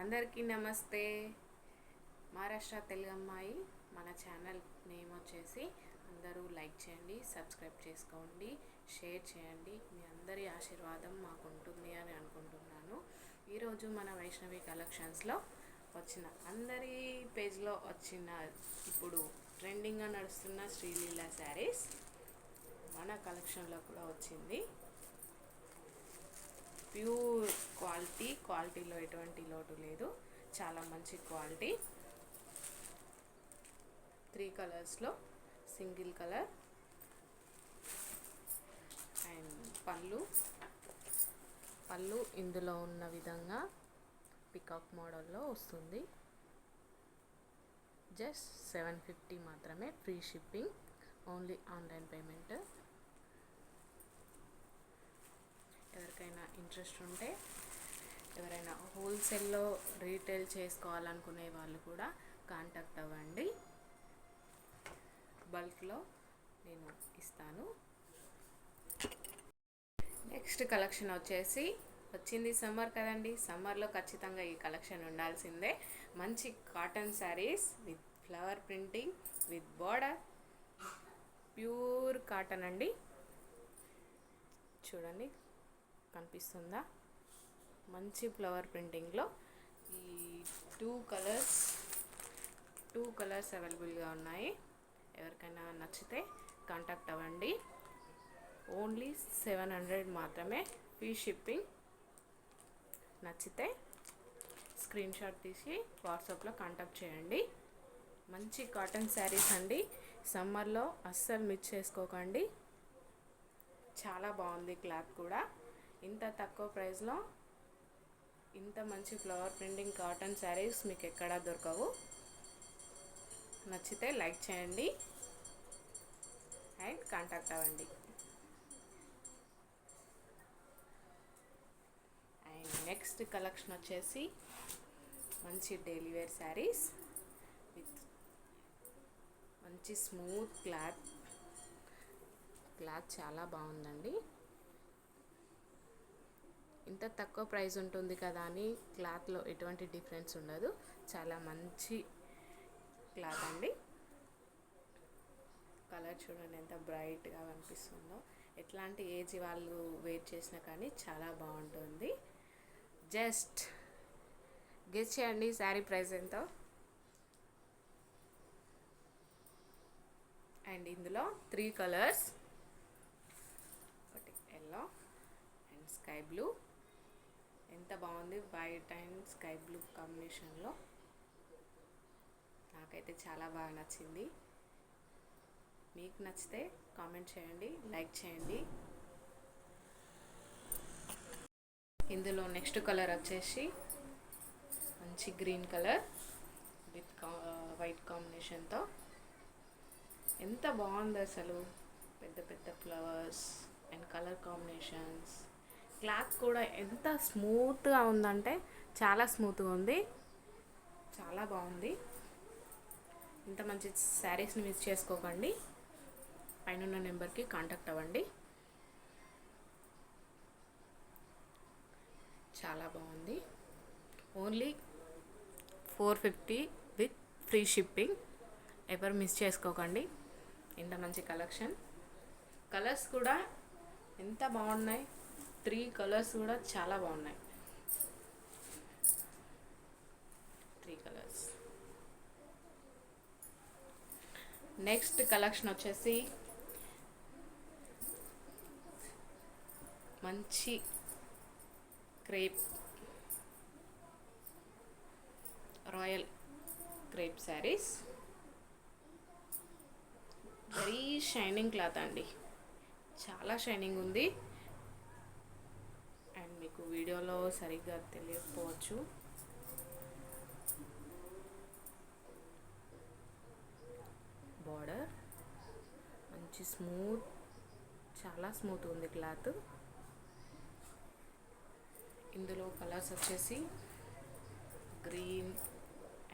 అందరికీ నమస్తే. మహారాష్ట్ర తెలుగు అమ్మాయి మన ఛానల్ నేమ్ వచ్చేసి అందరూ లైక్ చేయండి సబ్స్క్రైబ్ చేసుకోండి షేర్ చేయండి. మీ అందరి ఆశీర్వాదం మాకు ఉంటుంది అని అనుకుంటున్నాను. ఈరోజు మన వైష్ణవి కలెక్షన్స్లో వచ్చిన అందరి పేజ్లో వచ్చిన ఇప్పుడు ట్రెండింగ్గా నడుస్తున్న శ్రీలీల శారీస్ మన కలెక్షన్లో కూడా వచ్చింది. ప్యూర్ క్వాలిటీ క్వాలిటీలో ఎటువంటి లోటు లేదు. చాలా మంచి క్వాలిటీ. త్రీ కలర్స్లో సింగిల్ కలర్. అండ్ పళ్ళు. పళ్ళు ఇందులో ఉన్న విధంగా పికాక్ మోడల్లో వస్తుంది. జస్ట్ సెవెన్ ఫిఫ్టీ మాత్రమే free shipping only online payment. ఎవరికైనా ఇంట్రెస్ట్ ఉంటే ఎవరైనా హోల్సేల్లో రీటైల్ చేసుకోవాలనుకునే వాళ్ళు కూడా కాంటాక్ట్ అవ్వండి. బల్క్లో నేను ఇస్తాను. నెక్స్ట్ కలెక్షన్ వచ్చేసి వచ్చింది సమ్మర్ కదండి. సమ్మర్లో ఖచ్చితంగా ఈ కలెక్షన్ ఉండాల్సిందే. మంచి cotton saris with flower printing with border. Pure cotton అండి. చూడండి. కనిపిస్తుందా? మంచి ఫ్లవర్ ప్రింటింగ్లో ఈ టూ కలర్స్ టూ కలర్స్ అవైలబుల్గా ఉన్నాయి. ఎవరికైనా నచ్చితే కాంటాక్ట్ అవ్వండి. ఓన్లీ సెవెన్ హండ్రెడ్ మాత్రమే ఫ్రీ షిప్పింగ్. నచ్చితే స్క్రీన్ షాట్ తీసి వాట్సాప్లో కాంటాక్ట్ చేయండి. మంచి కాటన్ శారీస్ అండి. సమ్మర్లో అస్సలు మిస్ చేసుకోకండి. చాలా బాగుంది క్లాత్ కూడా. ఇంత తక్కువ ప్రైస్లో ఇంత మంచి ఫ్లవర్ ప్రింటింగ్ కాటన్ శారీస్ మీకు ఎక్కడా దొరకవు. నచ్చితే లైక్ చేయండి. అండ్ కాంటాక్ట్ అవ్వండి. అండ్ నెక్స్ట్ కలెక్షన్ వచ్చేసి మంచి డైలీ వేర్ శారీస్ విత్ మంచి స్మూత్ క్లాత్. క్లాత్ చాలా బాగుందండి. ఇంత తక్కువ ప్రైస్ ఉంటుంది కదా అని క్లాత్లో ఎటువంటి డిఫరెన్స్ ఉండదు. చాలా మంచి క్లాత్ అండి. కలర్ చూడండి ఎంత బ్రైట్గా కనిపిస్తుందో. ఎట్లాంటి ఏజ్ వాళ్ళు వెయిట్ చేసినా కానీ చాలా బాగుంటుంది. జస్ట్ గెస్ చేయండి శారీ ప్రైస్ ఎంతో. అండ్ ఇందులో త్రీ కలర్స్. ఒకటి ఎల్లో అండ్ స్కై బ్లూ. ఎంత బాగుంది వైట్ అండ్ స్కై బ్లూ కాంబినేషన్లో. నాకైతే చాలా బాగా నచ్చింది. మీకు నచ్చితే కామెంట్ చేయండి లైక్ చేయండి. ఇందులో నెక్స్ట్ కలర్ వచ్చేసి మంచి గ్రీన్ కలర్ విత్ వైట్ కాంబినేషన్తో. ఎంత బాగుంది అసలు. పెద్ద పెద్ద flowers and colour combinations. Cloth కూడా ఎంత స్మూత్గా ఉందంటే చాలా స్మూత్గా ఉంది. చాలా బాగుంది. ఇంత మంచి శారీస్ని మిస్ చేసుకోకండి. పైన నెంబర్కి కాంటాక్ట్ అవ్వండి. చాలా బాగుంది. Only four fifty with free shipping. ఎవరు మిస్ చేసుకోకండి. ఇంత మంచి కలెక్షన్. కలర్స్ కూడా ఎంత బాగున్నాయి. త్రీ కలర్స్ కూడా చాలా బాగున్నాయి. Three colours. నెక్స్ట్ కలెక్షన్ వచ్చేసి మంచి crepe royal crepe saris. Very shining cloth అండి. చాలా షైనింగ్ ఉంది. మీకు వీడియోలో సరిగ్గా తెలియకపోవచ్చు. బార్డర్ మంచి స్మూత్ చాలా స్మూత్ ఉంది క్లాత్. ఇందులో కలర్స్ వచ్చేసి గ్రీన్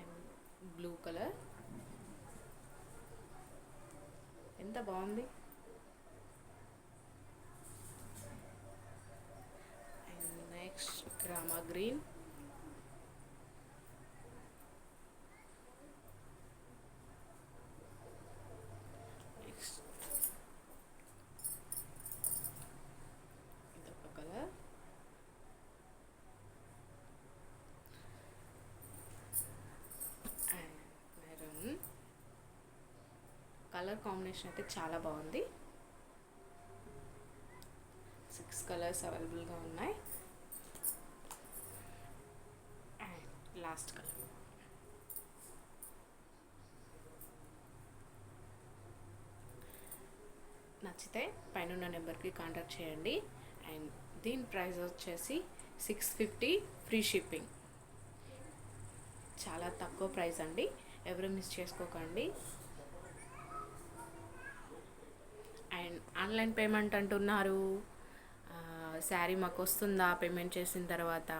అండ్ బ్లూ కలర్. ఎంత బాగుంది? green కలర్ కాంబినేషన్ అయితే చాలా బాగుంది. సిక్స్ కలర్స్ అవైలబుల్గా ఉన్నాయి. లాస్ట్ కలర్ నచ్చితే పైన నెంబర్కి కాంటాక్ట్ చేయండి. అండ్ దీని ప్రైస్ వచ్చేసి సిక్స్ ఫిఫ్టీ ఫ్రీ షిప్పింగ్. చాలా తక్కువ ప్రైస్ అండి. ఎవరు మిస్ చేసుకోకండి. అండ్ ఆన్లైన్ పేమెంట్ అంటున్నారు. శారీ మాకు వస్తుందా? పేమెంట్ చేసిన తర్వాత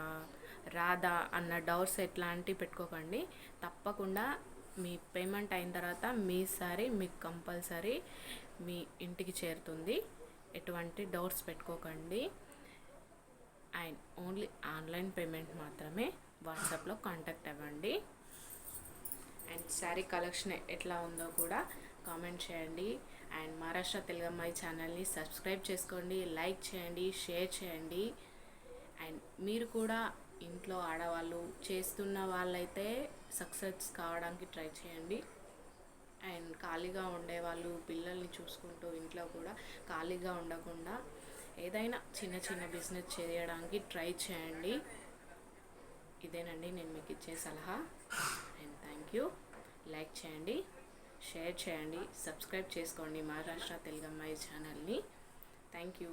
రాదా అన్న డౌట్స్ ఎట్లాంటివి పెట్టుకోకండి. తప్పకుండా మీ పేమెంట్ అయిన తర్వాత మీ సారీ మీకు కంపల్సరీ మీ ఇంటికి చేరుతుంది. ఎటువంటి డౌట్స్ పెట్టుకోకండి. అండ్ ఓన్లీ ఆన్లైన్ పేమెంట్ మాత్రమే వాట్సాప్లో కాంటాక్ట్ అవ్వండి. అండ్ శారీ కలెక్షన్ ఎట్లా ఉందో కూడా కామెంట్ చేయండి. అండ్ మహారాష్ట్ర తెలుగమ్మాయి ఛానల్ని సబ్స్క్రైబ్ చేసుకోండి లైక్ చేయండి షేర్ చేయండి. అండ్ మీరు కూడా ఇంట్లో ఆడవాళ్ళు చేస్తున్న వాళ్ళైతే సక్సెస్ కావడానికి ట్రై చేయండి. అండ్ ఖాళీగా ఉండేవాళ్ళు పిల్లల్ని చూసుకుంటూ ఇంట్లో కూడా ఖాళీగా ఉండకుండా ఏదైనా చిన్న చిన్న బిజినెస్ చేయడానికి ట్రై చేయండి. ఇదేనండి నేను మీకు ఇచ్చే సలహా. And thank you. లైక్ చేయండి షేర్ చేయండి సబ్స్క్రైబ్ చేసుకోండి మహారాష్ట్ర తెలుగమ్మాయి ఛానల్ని. Thank you.